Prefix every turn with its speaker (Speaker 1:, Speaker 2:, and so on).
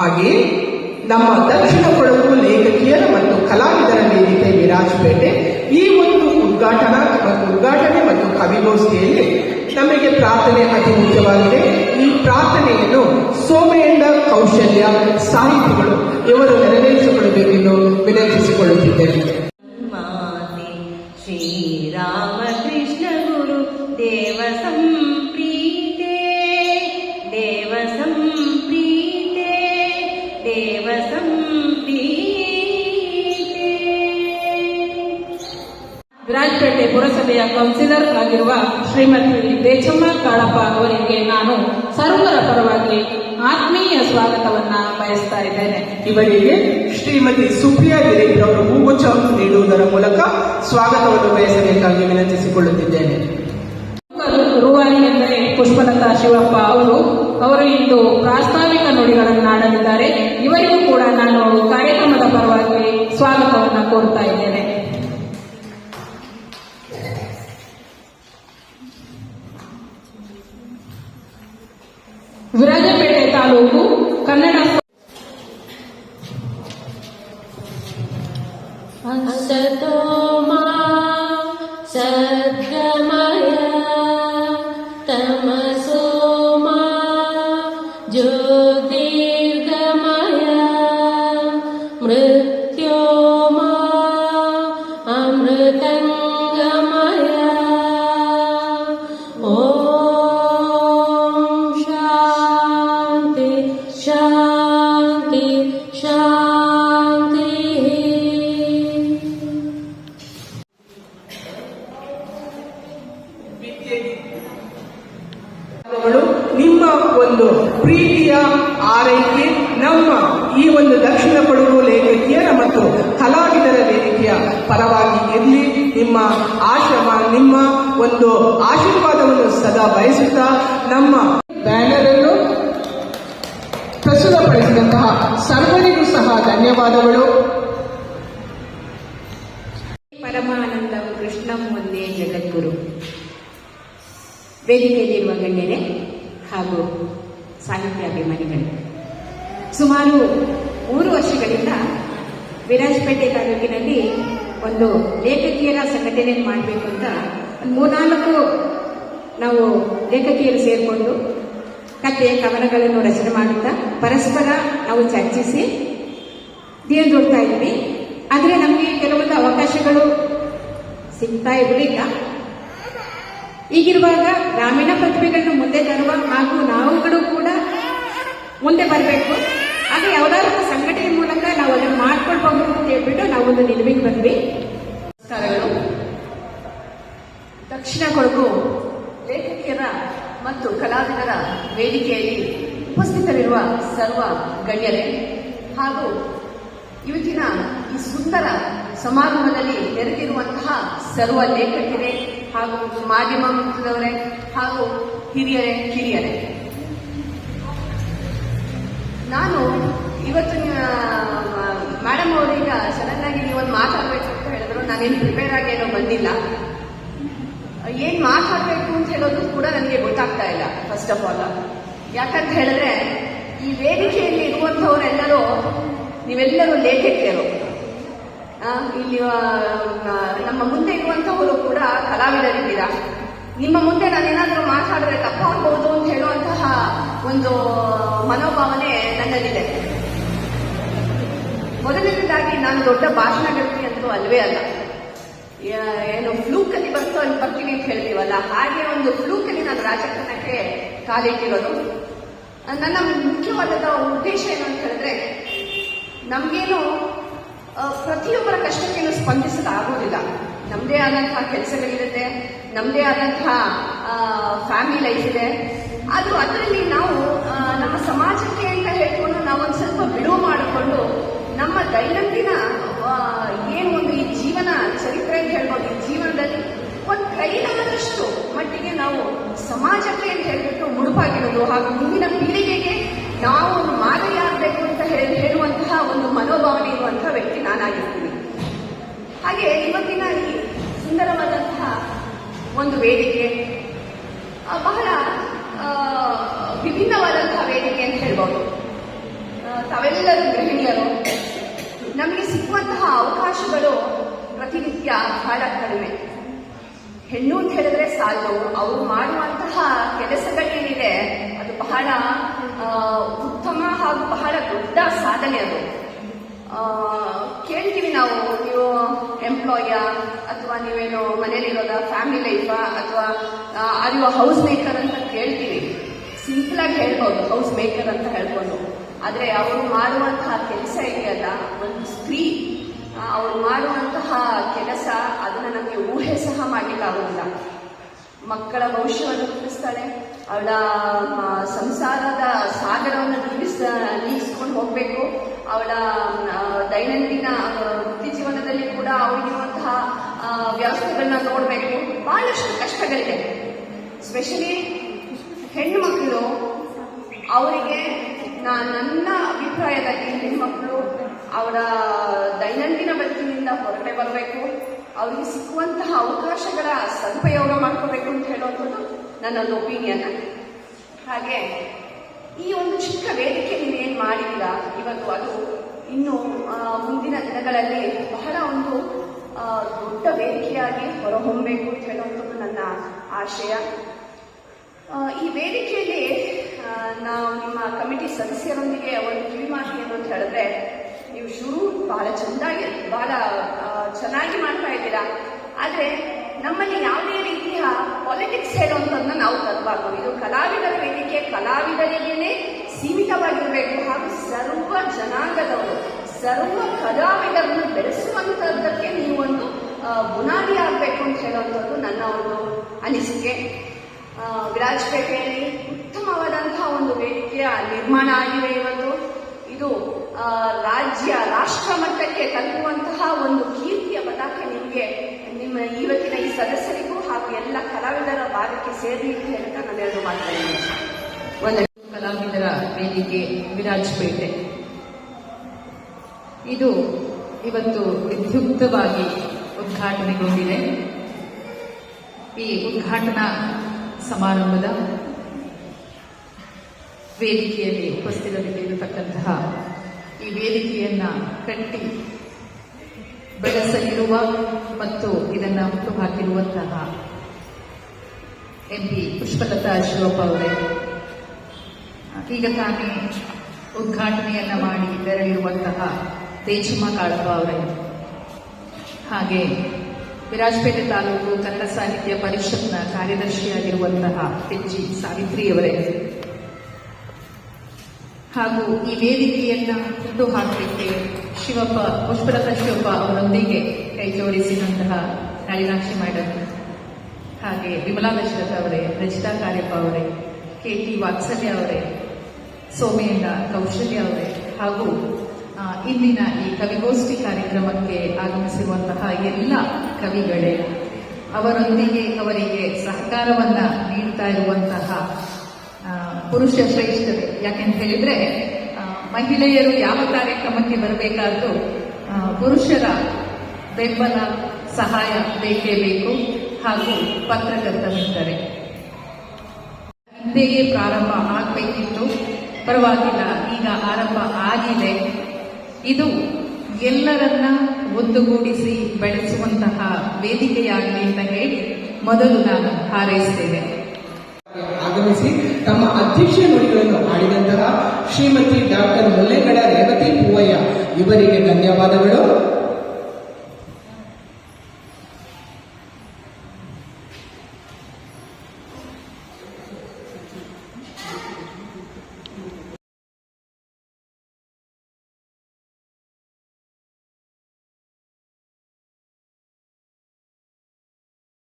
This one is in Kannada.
Speaker 1: ಹಾಗೆಯೇ ನಮ್ಮ ದಕ್ಷಿಣ ಕೊಡಗು ಲೇಖಕಿಯರ ಮತ್ತು ಕಲಾವಿದರ ವೇದಿಕೆ ವಿರಾಜಪೇಟೆ ಈ ಒಂದು ಉದ್ಘಾಟನಾ ಉದ್ಘಾಟನೆ ಮತ್ತು ಕವಿಗೋಷ್ಠಿಯಲ್ಲಿ ನಮಗೆ ಪ್ರಾರ್ಥನೆ ಅತಿ ಮುಖ್ಯವಾಗಿದೆ. ಈ ಪ್ರಾರ್ಥನೆಯನ್ನು ಸೋಮೆಯಿಂದ ಕೌಶಲ್ಯ ಸಾಹಿತಿಗಳು, ಇವರು ನೆರವೇರಿಸಿಕೊಳ್ಳಬೇಕೆಂದು ವಿನಂತಿಸಿಕೊಳ್ಳುತ್ತಿದ್ದೇನೆ.
Speaker 2: ಮಾತೆ
Speaker 3: ಪುರಸಭೆಯ ಕೌನ್ಸಿಲರ್ ಆಗಿರುವ ಶ್ರೀಮತಿ ದೇಚಮ್ಮ ಕಾಳಪ್ಪ ಅವರಿಗೆ ನಾನು ಸರ್ವರ ಪರವಾಗಿ ಆತ್ಮೀಯ ಸ್ವಾಗತವನ್ನ ಬಯಸ್ತಾ ಇದ್ದೇನೆ.
Speaker 1: ಇವರಿಗೆ ಶ್ರೀಮತಿ ಸುಪ್ರಿಯಾ ಗಿರೀಶ್ ಅವರು ಹೂಗುಚ್ಛವನ್ನು ನೀಡುವುದರ ಮೂಲಕ ಸ್ವಾಗತವನ್ನು ಬಯಸಬೇಕಾಗಿ ವಿನಂತಿಸಿಕೊಳ್ಳುತ್ತಿದ್ದೇನೆ.
Speaker 3: ರೂವಾರಿ ಎಂದರೆ ಪುಷ್ಪಲತಾ ಶಿವಪ್ಪ ಅವರು ಅವರು ಇಂದು ಪ್ರಾಸ್ತಾವಿಕ ನುಡಿಗಳನ್ನು ಆಡಲಿದ್ದಾರೆ ಇವರಿಗೂ ಕೂಡ ನಾನು ಕಾರ್ಯಕ್ರಮದ ಪರವಾಗಿ ಸ್ವಾಗತವನ್ನು ಕೋರ್ತಾ ಇದ್ದೇನೆ. ವಿರಾಜಪೇಟೆ ತಾಲೂಕು ಕನ್ನಡ
Speaker 1: ಹಂಸತೋ ನಿಮ್ಮ ಒಂದು ಪ್ರೀತಿಯ ಆರೈಕೆ, ನಮ್ಮ ಈ ಒಂದು ದಕ್ಷಿಣ ಕೊಡಗು ಲೇಖಕಿಯರ ಮತ್ತು ಕಲಾವಿದರ ವೇದಿಕೆಯ ಪರವಾಗಿ ಇರಲಿ. ನಿಮ್ಮ ಆಶ್ರಮ, ನಿಮ್ಮ ಒಂದು ಆಶೀರ್ವಾದವನ್ನು ಸದಾ ಬಯಸುತ್ತಾ ನಮ್ಮ ಬ್ಯಾನರ್ ಅನ್ನು ಪ್ರಸ್ತುತಪಡಿಸಿದಂತಹ ಸರ್ವರಿಗೂ ಸಹ ಧನ್ಯವಾದಗಳು.
Speaker 2: ಪರಮಾನಂದ ಕೃಷ್ಣ ಒಂದೇ ಜಗದ್ಗುರು. ವೇದಿಕೆಯಲ್ಲಿರುವ ಗಣ್ಯರೇ ಹಾಗೂ ಸಾಹಿತ್ಯಾಭಿಮಾನಿಗಳು ಸುಮಾರು ಮೂರು ವರ್ಷಗಳಿಂದ ವಿರಾಜಪೇಟೆ ತಾಲೂಕಿನಲ್ಲಿ ಒಂದು ಲೇಖಕಿಯರ ಸಂಘಟನೆ ಮಾಡಬೇಕು ಅಂತ ಒಂದು ಮೂರ್ನಾಲ್ಕು ನಾವು ಲೇಖಕಿಯರು ಸೇರಿಕೊಂಡು ಕಥೆ ಕವನಗಳನ್ನು ರಚನೆ ಮಾಡುತ್ತಾ ಪರಸ್ಪರ ನಾವು ಚರ್ಚಿಸಿ ದೇವ್ರು ಇದ್ವಿ ಆದರೆ ನಮಗೆ ಕೆಲವೊಂದು ಅವಕಾಶಗಳು ಸಿಗ್ತಾ ಇರಲಿಲ್ಲ. ಈಗಿರುವಾಗ ಗ್ರಾಮೀಣ ಪ್ರತಿಭೆಗಳನ್ನು ಮುಂದೆ ತರುವ ಹಾಗೂ ನಾವುಗಳು ಕೂಡ ಮುಂದೆ ಬರಬೇಕು. ಆಗ ಯಾವುದಾದ್ರು ಸಂಘಟನೆ ಮೂಲಕ ನಾವು ಅದನ್ನು ಮಾಡ್ಕೊಳ್ಬಹುದು ಅಂತ ಹೇಳ್ಬಿಟ್ಟು ನಾವು ಒಂದು ನಿಲುವಿಗೆ ಬಂದ್ವಿ.
Speaker 4: ನಮಸ್ಕಾರಗಳು. ದಕ್ಷಿಣ ಕೊಡಗು ಲೇಖಕಿಯರ ಮತ್ತು ಕಲಾವಿದರ ವೇದಿಕೆಯಲ್ಲಿ ಉಪಸ್ಥಿತರಿರುವ ಸರ್ವ ಗಣ್ಯರೇ ಹಾಗೂ ಇವತ್ತಿನ ಈ ಸುಂದರ ಸಮಾರಂಭದಲ್ಲಿ ನೆರೆದಿರುವಂತಹ ಸರ್ವ ಲೇಖಕರೇ ಹಾಗೂ ಮಾಧ್ಯಮ ಮಿತ್ರರವರೇ ಹಾಗೂ ಹಿರಿಯರೇ, ಕಿರಿಯರೇ. ನಾನು ಇವತ್ತಿನ ಮೇಡಮ್ ಅವರೀಗ ಸಡನ್ ಆಗಿ ನೀವೊಂದು ಮಾತಾಡಬೇಕು ಅಂತ ಹೇಳಿದ್ರು. ನಾನೇನು ಪ್ರಿಪೇರ್ ಆಗಿ ಏನೋ ಬಂದಿಲ್ಲ. ಏನ್ ಮಾತಾಡಬೇಕು ಅಂತ ಹೇಳೋದು ಕೂಡ ನನಗೆ ಗೊತ್ತಾಗ್ತಾ ಇಲ್ಲ ಫಸ್ಟ್ ಆಫ್ ಆಲ್ ಯಾಕಂತ ಹೇಳಿದ್ರೆ, ಈ ವೇದಿಕೆಯಲ್ಲಿ ಇರುವಂತವರೆಲ್ಲರೂ ನೀವೆಲ್ಲರೂ ಲೇಖಕಿಯರು. ಇಲ್ಲಿ ನಮ್ಮ ಮುಂದೆ ಇರುವಂತವರು ಕೂಡ ಕಲಾವಿದರಿದ್ದೀರಾ? ನಿಮ್ಮ ಮುಂದೆ ನಾನು ನಾನೇನಾದರೂ ಮಾತಾಡಿದ್ರೆ ತಪ್ಪಾಗಬಹುದು ಅಂತ ಹೇಳುವಂತಹ ಒಂದು ಮನೋಭಾವನೆ ನನ್ನಲ್ಲಿದೆ. ಮೊದಲನೇದಾಗಿ ನಾನು ದೊಡ್ಡ ಭಾಷಣಗಾರ್ತಿ ಅಂತೂ ಅಲ್ವೇ ಅಲ್ಲ. ಏನು ಫ್ಲೂಕಲ್ಲಿ ಬರ್ತೋ ಅಲ್ಲಿ ಬರ್ತೀವಿ ಅಂತ ಹೇಳ್ತೀವಲ್ಲ, ಹಾಗೆ ಒಂದು ಫ್ಲೂಕಲ್ಲಿ ನಾನು ರಾಜಕಾರಣಕ್ಕೆ ಕಾಲಿಟ್ಟಿರೋದು. ನನ್ನ ಮುಖ್ಯವಾದ ಉದ್ದೇಶ ಏನು ಅಂತ ಹೇಳಿದ್ರೆ, ನಮಗೇನು ಪ್ರತಿಯೊಬ್ಬರ ಕಷ್ಟಕ್ಕೇನು ಸ್ಪಂದಿಸಲಾಗೋದಿಲ್ಲ ನಮ್ಮದೇ ಆದಂತಹ ಕೆಲಸಗಳಿರುತ್ತೆ ನಮ್ಮದೇ ಆದಂತಹ ಫ್ಯಾಮಿಲಿ ಲೈಫ್ ಇದೆ. ಆದರೂ ಅದರಲ್ಲಿ ನಾವು ನಮ್ಮ ಸಮಾಜಕ್ಕೆ ಅಂತ ಹೇಳ್ಕೊಂಡು ನಾವು ಸ್ವಲ್ಪ ಬಿಡುವು ಮಾಡಿಕೊಂಡು ನಮ್ಮ ದೈನಂದಿನ ಏನು ಒಂದು ಈ ಜೀವನ ಚರಿತ್ರೆ ಅಂತ ಹೇಳ್ಬೋದು, ಈ ಜೀವನದಲ್ಲಿ ಒಂದು ಕೈಲಾದಷ್ಟು ಮಟ್ಟಿಗೆ ನಾವು ಸಮಾಜಕ್ಕೆ ಅಂತ ಹೇಳ್ಬಿಟ್ಟು ಮುಡುಪಾಗಿರೋದು ಹಾಗೂ ಮುಂದಿನ ಪೀಳಿಗೆಗೆ ನಾವು ಒಂದು ಮಾದರಿಯಾಗಬೇಕು ಅಂತ ಹೇಳಿ ಹೇಳುವಂತಹ ಒಂದು ಮನೋಭಾವನೆ ಇರುವಂತಹ ವ್ಯಕ್ತಿ ನಾನಾಗಿರ್ತೀನಿ ಹಾಗೆ ಇವತ್ತಿನ ಈ ಸುಂದರವಾದಂತಹ ಒಂದು ವೇದಿಕೆ. ಬಹಳ ವಿಭಿನ್ನವಾದಂತಹ ವೇದಿಕೆ ಅಂತ ಹೇಳ್ಬೋದು. ತಾವೆಲ್ಲರೂ ಗೃಹಿಣಿಯರು, ನಮಗೆ ಸಿಕ್ಕುವಂತಹ ಅವಕಾಶಗಳು ಪ್ರತಿನಿತ್ಯ ಬಹಳ ಕಡಿಮೆ. ಹೆಣ್ಣು ಅಂತ ಹೇಳಿದ್ರೆ ಸಾಲು ಅವರು ಮಾಡುವಂತಹ ಕೆಲಸಗಳೇನಿದೆ, ಅದು ಬಹಳ ಉತ್ತಮ ಹಾಗೂ ಬಹಳ ದೊಡ್ಡ ಸಾಧನೆ ಅದು. ಕೇಳ್ತೀವಿ ನಾವು, ನೀವು ಎಂಪ್ಲಾಯ ನೀವೇನು ಮನೇಲಿರೋದ ಫ್ಯಾಮಿಲಿ ಲೈಫಾ ಅಥವಾ ಅರಿವ ಹೌಸ್ ಮೇಕರ್ ಅಂತ ಕೇಳ್ತೀವಿ. ಸಿಂಪಲ್ ಆಗಿ ಹೇಳ್ಬೋದು ಹೌಸ್ ಮೇಕರ್ ಅಂತ ಹೇಳ್ಬೋದು. ಆದ್ರೆ ಅವರು ಮಾಡುವಂತಹ ಕೆಲಸ ಇದೆಯಲ್ಲ ಒಂದು ಸ್ತ್ರೀ ಆ, ಅವ್ರು ಮಾಡುವಂತಹ ಕೆಲಸ ಅದನ್ನ ನಮಗೆ ಊಹೆ ಸಹ ಮಾಡ್ಲಿಕ್ಕಾಗೋದಿಲ್ಲ ಮಕ್ಕಳ ಭವಿಷ್ಯವನ್ನು ರೂಪಿಸ್ತಾಳೆ ಅವಳ ಸಂಸಾರದ ಸಾಗರವನ್ನು ನೀಗಿಸ ನೀಗಿಸ್ಕೊಂಡು ಹೋಗಬೇಕು. ಅವಳ ಆ, ದೈನಂದಿನ ಆ, ವೃತ್ತಿ ಜೀವನದಲ್ಲಿ ಕೂಡ ಅವಳಿಗಿರುವಂತಹ ಆ, ನೋಡಬೇಕು. ಬಹಳಷ್ಟು ಕಷ್ಟಗಳಿದೆ. ಸ್ಪೆಷಲಿ ಹೆಣ್ಣು ಮಕ್ಕಳು ಅವರಿಗೆ ನಾನು ನನ್ನ ಅಭಿಪ್ರಾಯದಲ್ಲಿ ಹೆಣ್ಮಕ್ಳು ಅವರ ದೈನಂದಿನ ಬದುಕಿನಿಂದ ಹೊರಗಡೆ ಬರಬೇಕು. ಅವರಿಗೆ ಸಿಕ್ಕುವಂತಹ ಅವಕಾಶಗಳ ಸದುಪಯೋಗ ಮಾಡ್ಕೋಬೇಕು ಅಂತ ಹೇಳುವಂಥದ್ದು ನನ್ನೊಂದು ಒಪಿನಿಯನ್ ಹಾಗೆ ಈ ಒಂದು ಚಿಕ್ಕ ವೇದಿಕೆ ನೀವೇನು ಮಾಡಿದ್ದೀರಾ? ಇವತ್ತು ಅದು ಇನ್ನು ಮುಂದಿನ ದಿನಗಳಲ್ಲಿ ಬಹಳ ಒಂದು ದೊಡ್ಡ ವೇದಿಕೆಯಾಗಿ ಹೊರಹೊಮ್ಮಬೇಕು ಅಂತ ಹೇಳುವಂಥದ್ದು ನನ್ನ ಆಶಯ. ಈ ವೇದಿಕೆಯಲ್ಲಿ ನಾವು ನಿಮ್ಮ ಕಮಿಟಿ ಸದಸ್ಯರೊಂದಿಗೆ ಒಂದು ಕಿವಿಮಾತು ಏನು ಅಂತ ಹೇಳಿದ್ರೆ, ನೀವು ಶುರು ಬಹಳ ಚೆಂದಾಗಿ, ಬಹಳ ಚೆನ್ನಾಗಿ ಮಾಡ್ತಾ ಇದ್ದೀರಾ? ಆದರೆ ನಮ್ಮಲ್ಲಿ ಯಾವುದೇ ರೀತಿಯ ಪಾಲಿಟಿಕ್ಸ್ ಹೇಳುವಂಥದ್ದನ್ನ ನಾವು ತರಬಾರ್ದು. ಇದು ಕಲಾವಿದರ ವೇದಿಕೆ, ಕಲಾವಿದರಿಗೇನೆ ಸೀಮಿತವಾಗಿರಬೇಕು ಹಾಗೂ ಸರ್ವ ಜನಾಂಗದವರು ಸರ್ವ ಕಲಾವಿದರನ್ನು ಬೆಳೆಸುವಂಥದ್ದಕ್ಕೆ ಒಂದು ಬುನಾದಿ ಆಗಬೇಕು ಅಂತ ಹೇಳುವಂಥದ್ದು ನನ್ನ ಒಂದು ಅನಿಸಿಕೆ. ವಿರಾಜ್ಪೇಟೆಯಲ್ಲಿ ವಿರಾಜಪೇಟೆಯಲ್ಲಿ ಉತ್ತಮವಾದಂತಹ ಒಂದು ವೇದಿಕೆಯ ನಿರ್ಮಾಣ ಆಗಿದೆ ಇವತ್ತು. ಇದು ರಾಜ್ಯ, ರಾಷ್ಟ್ರ ಮಟ್ಟಕ್ಕೆ ತಲುಪುವಂತಹ ಒಂದು ಕೀರ್ತಿಯ ಪತಾಕೆ ನಿಮಗೆ, ನಿಮ್ಮ ಇವತ್ತಿನ ಈ ಸದಸ್ಯರಿಗೂ ಹಾಗೂ ಎಲ್ಲ ಕಲಾವಿದರ ಭಾಗಕ್ಕೆ ಸೇರಿ ಅಂತ ಹೇಳ್ತಾ ನಾನು ಎರಡು ಮಾತಾಡ್ತೀನಿ ಒಂದು
Speaker 3: ಕಲಾವಿದರ ವೇದಿಕೆ ವಿರಾಜಪೇಟೆ. ಇದು ಇವತ್ತು ವಿದ್ಯುಕ್ತವಾಗಿ ಉದ್ಘಾಟನೆಗೊಂಡಿದೆ. ಈ ಉದ್ಘಾಟನಾ ಸಮಾರಂಭದ ವೇದಿಕೆಯಲ್ಲಿ ಉಪಸ್ಥಿತರಿರತಕ್ಕಂತಹ ಈ ವೇದಿಕೆಯನ್ನ ಕಟ್ಟಿ ಬೆಳೆಸಲಿರುವ ಮತ್ತು ಇದನ್ನ ಹುಟ್ಟು ಹಾಕಿರುವಂತಹ ಎಂ ಪಿ ಪುಷ್ಪಲತಾ ಶಿವಪ್ಪ ಅವರೇ, ಈಗ ತಾನೇ ಉದ್ಘಾಟನೆಯನ್ನ ಮಾಡಿ ತೆರಳಿರುವಂತಹ ತೇಜಮ್ಮ ಕಾಳಪ್ಪ ಅವರೇ. ಹಾಗೆ ವಿರಾಜಪೇಟೆ ತಾಲೂಕು ಕನ್ನಡ ಸಾಹಿತ್ಯ ಪರಿಷತ್ನ ಕಾರ್ಯದರ್ಶಿಯಾಗಿರುವಂತಹ ಹೆಜ್ಜಿ ಸಾವಿತ್ರಿಯವರೇ ಹಾಗೂ ಈ ವೇದಿಕೆಯನ್ನ ಹುಟ್ಟು ಹಾಕಲಿಕ್ಕೆ ಶಿವಪ್ಪ, ಪುಷ್ಪಲತಾ ಶಿವಪ್ಪ ಅವರೊಂದಿಗೆ ಕೈ ಜೋಡಿಸಿದಂತಹ ನಳಿನಾಕ್ಷಿ ಮೇಡಮ್ ಹಾಗೆ ವಿಮಲಾ ದಶರಥ ಅವರೇ, ರಚಿತಾ ಕಾರ್ಯಪ್ಪ ಅವರೇ, ಕೆ ಟಿ ವಾತ್ಸಲ್ಯ ಅವರೇ ಸೋಮೇಂದ್ರ ಕೌಶಲ್ಯ ಅವರೇ ಹಾಗೂ ಇಂದಿನ ಈ ಕವಿಗೋಷ್ಠಿ ಕಾರ್ಯಕ್ರಮಕ್ಕೆ ಆಗಮಿಸಿರುವಂತಹ ಎಲ್ಲ ಕವಿಗಳೇ, ಅವರೊಂದಿಗೆ ಅವರಿಗೆ ಸಹಕಾರವನ್ನ ನೀಡ್ತಾ ಇರುವಂತಹ ಪುರುಷ ಶ್ರೇಷ್ಠರು. ಯಾಕೆಂತ ಹೇಳಿದ್ರೆ ಮಹಿಳೆಯರು ಯಾವ ಕಾರ್ಯಕ್ರಮಕ್ಕೆ ಬರಬೇಕಾದ್ರೂ ಪುರುಷರ ಬೆಂಬಲ, ಸಹಾಯ ಬೇಕೇ ಬೇಕು ಹಾಗೂ ಪತ್ರಕರ್ತ ಹಿಂದೆಯೇ ಪ್ರಾರಂಭ ಆಗಬೇಕಿತ್ತು. ಪರವಾಗಿಲ್ಲ, ಈಗ ಆರಂಭ ಆಗಿದೆ ಇದು ಎಲ್ಲರನ್ನ ಒಂದುಗೂಡಿಸಿ ಬೆಳೆಸುವಂತಹ ವೇದಿಕೆಯಾಗಲಿ ಅಂತ ಹೇಳಿ ಮೊದಲು ನಾನು ಹಾರೈಸ್ತೇನೆ.
Speaker 1: ಆಗಮಿಸಿ ತಮ್ಮ ಅಧ್ಯಕ್ಷ ನುಡಿಗಳನ್ನು ಆಡಿದಂತಹ ಶ್ರೀಮತಿ ಡಾಕ್ಟರ್ ಮುಲ್ಲೇಗಡ ರೇವತಿ ಪೂವಯ್ಯ, ಇವರಿಗೆ ಧನ್ಯವಾದಗಳು.